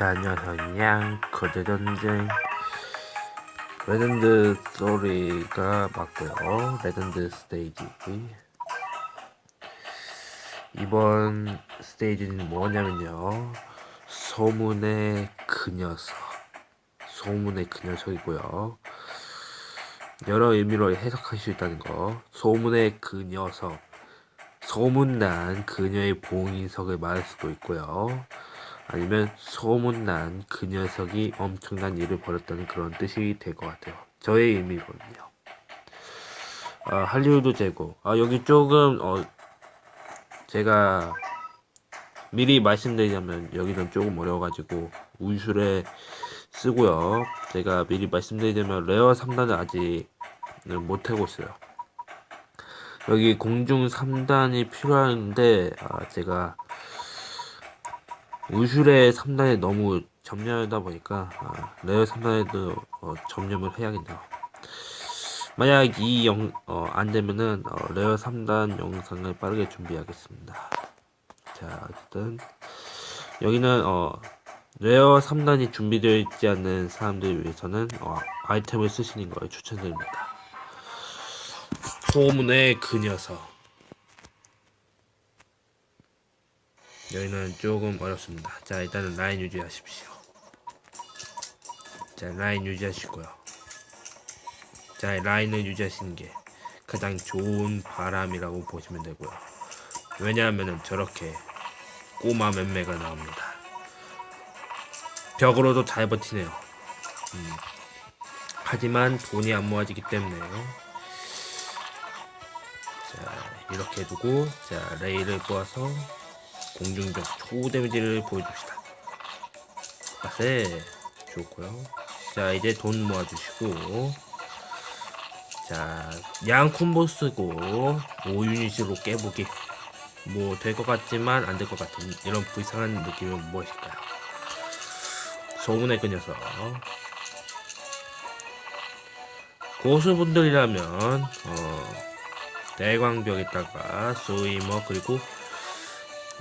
자, 안녕하세요. 양 거대전쟁 레전드 스토리가 맞고요. 레전드 스테이지 이번 스테이지는 뭐냐면요. 소문의 그 녀석 소문의 그 녀석이고요. 여러 의미로 해석할 수 있다는 거. 소문의 그 녀석 소문난 그녀의 봉인석을 말할 수도 있고요. 아니면 소문난 그 녀석이 엄청난 일을 벌였다는 그런 뜻이 될 것 같아요. 저의 의미거든요. 아, 할리우드 제고. 아, 여기 조금, 어, 제가 미리 말씀드리자면 여기는 조금 어려워가지고 우슈에 쓰고요. 제가 미리 말씀드리자면 레어 3단을 아직 못하고 있어요. 여기 공중 3단이 필요한데, 아, 제가 우슈의 3단에 너무 점령하다 보니까 아, 레어 3단에도 어, 점령을 해야겠네요. 만약 이 영, 어, 안 되면은 어, 레어 3단 영상을 빠르게 준비하겠습니다. 자, 어쨌든 여기는 어, 레어 3단이 준비되어 있지 않는 사람들 위해서는 어, 아이템을 쓰시는 걸 추천드립니다. 소문의 그 녀석. 여기는 조금 어렵습니다. 자, 일단은 라인 유지하십시오. 자, 라인 유지하시고요. 자, 라인을 유지하시는 게 가장 좋은 바람이라고 보시면 되고요. 왜냐하면은 저렇게 꼬마 맴매가 나옵니다. 벽으로도 잘 버티네요. 음. 하지만 돈이 안 모아지기 때문에 자 이렇게 두고 자 레일을 뽑아서 공중적 초데미지를 보여줍시다. 아세 좋고요. 자 이제 돈 모아주시고 자양 콤보 쓰고 5유닛으로 깨보기 뭐 될 것 같지만 안 될 것 같은 이런 불쌍한 느낌은 무엇일까요? 소문의 그 녀석 고수분들이라면 어, 대광벽에다가 소이머 그리고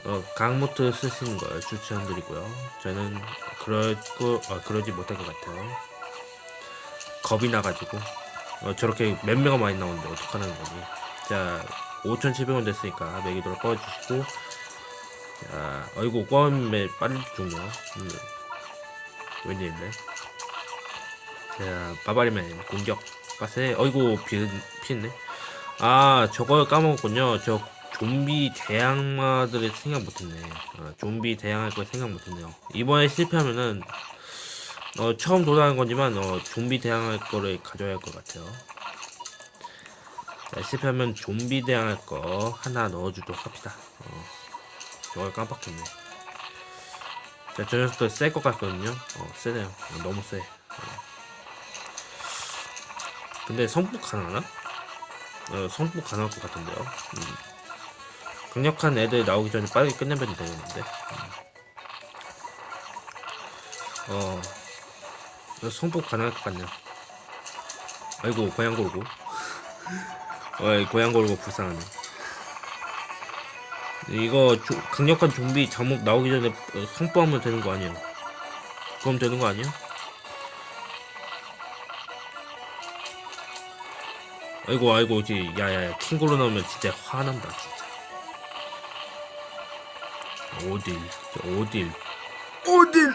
어, 강모트 쓰시는 걸 추천드리고요. 저는 그럴 거 어, 그러지 못할 것 같아요. 겁이 나가지고 어, 저렇게 몇 명가 많이 나오는데 어떡하는 거지? 자, 5,700원 됐으니까 매기도록 꺼주시고 자, 어이구 껌에 빨리 죽냐? 음. 웬일이래? 자, 바바리맨 공격 빠세. 어이구 피 피했네. 아, 저걸 까먹었군요. 저 좀비 대항마들을 생각 못했네. 어, 좀비 대항할 걸 생각 못했네요. 이번에 실패하면은 어, 처음 도전하는 거지만 어, 좀비 대항할 거를 가져야 할 것 같아요. 자, 실패하면 좀비 대항할 거 하나 넣어주도록 합시다. 어, 저걸 깜빡했네. 자, 저 녀석도 셀것 같거든요. 어, 세네요. 어, 너무 세. 어. 근데 성폭 가능하나? 어, 성폭 가능할 것 같은데요. 음. 강력한 애들 나오기 전에 빠르게 끝내면 되겠는데. 음. 어, 성폭 가능할 것 같네요. 아이고, 고양 고르고. 어이, 고양 고르고 불쌍하네. 이거 조, 강력한 좀비 잠목 나오기 전에 어, 성폭하면 되는 거 아니에요? 그럼 되는 거 아니에요? 아이고 아이고 지 야야야 킹고로 나오면 진짜 화난다 진짜 어딜 어딜. 어딜!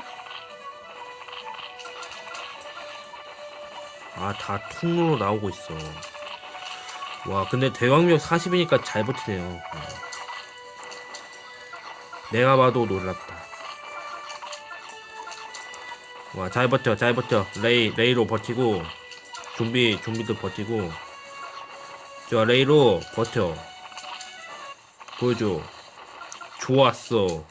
아 다 통로로 나오고 있어. 와 근데 대왕력 40이니까 잘 버티네요. 어. 내가 봐도 놀랍다. 와 잘 버텨 잘 버텨. 레이 레이로 버티고 좀비 좀비도 버티고. 자 레이로 버텨. 보여줘 좋았어.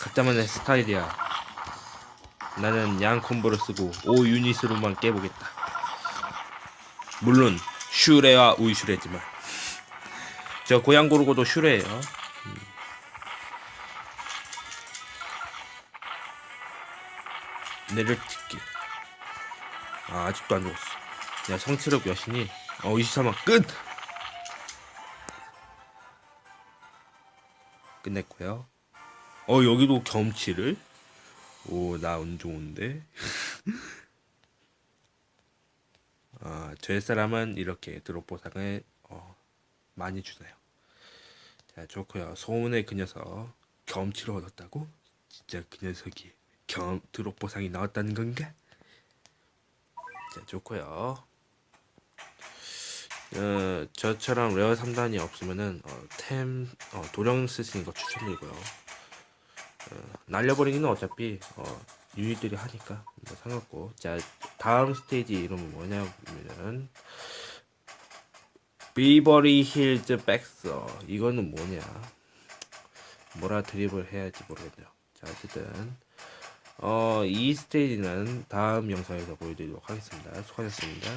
각자만의 스타일이야. 나는 양 콤보를 쓰고 5 유닛으로만 깨보겠다. 물론 슈레와 우슈레지만. 저 고양 고르고도 슈레예요. 음. 내려찍기. 아, 아직도 안 죽었어. 야, 성취력 여신이. 어, 23만 끝! 끝냈고요. 어 여기도 겸치를 오나 운 좋은데 아 저의 사람은 이렇게 드롭 보상을 어, 많이 주네요. 자 좋고요. 소문의 그 녀석 겸치를 얻었다고? 진짜 그 녀석이 겸 드롭 보상이 나왔다는 건가? 자 좋고요. 어, 저처럼 레어 3단이 없으면은 어, 템 어, 도령 쓰시는 거 추천드리고요. 어, 날려버리기는 어차피 어, 유닛들이 하니까 뭐 상관없고 자 다음 스테이지 이름은 뭐냐면은 비버리 힐즈 백서 이거는 뭐냐 뭐라 드립을 해야지 모르겠네요. 자 어쨌든 어, 이 스테이지는 다음 영상에서 보여드리도록 하겠습니다. 수고하셨습니다.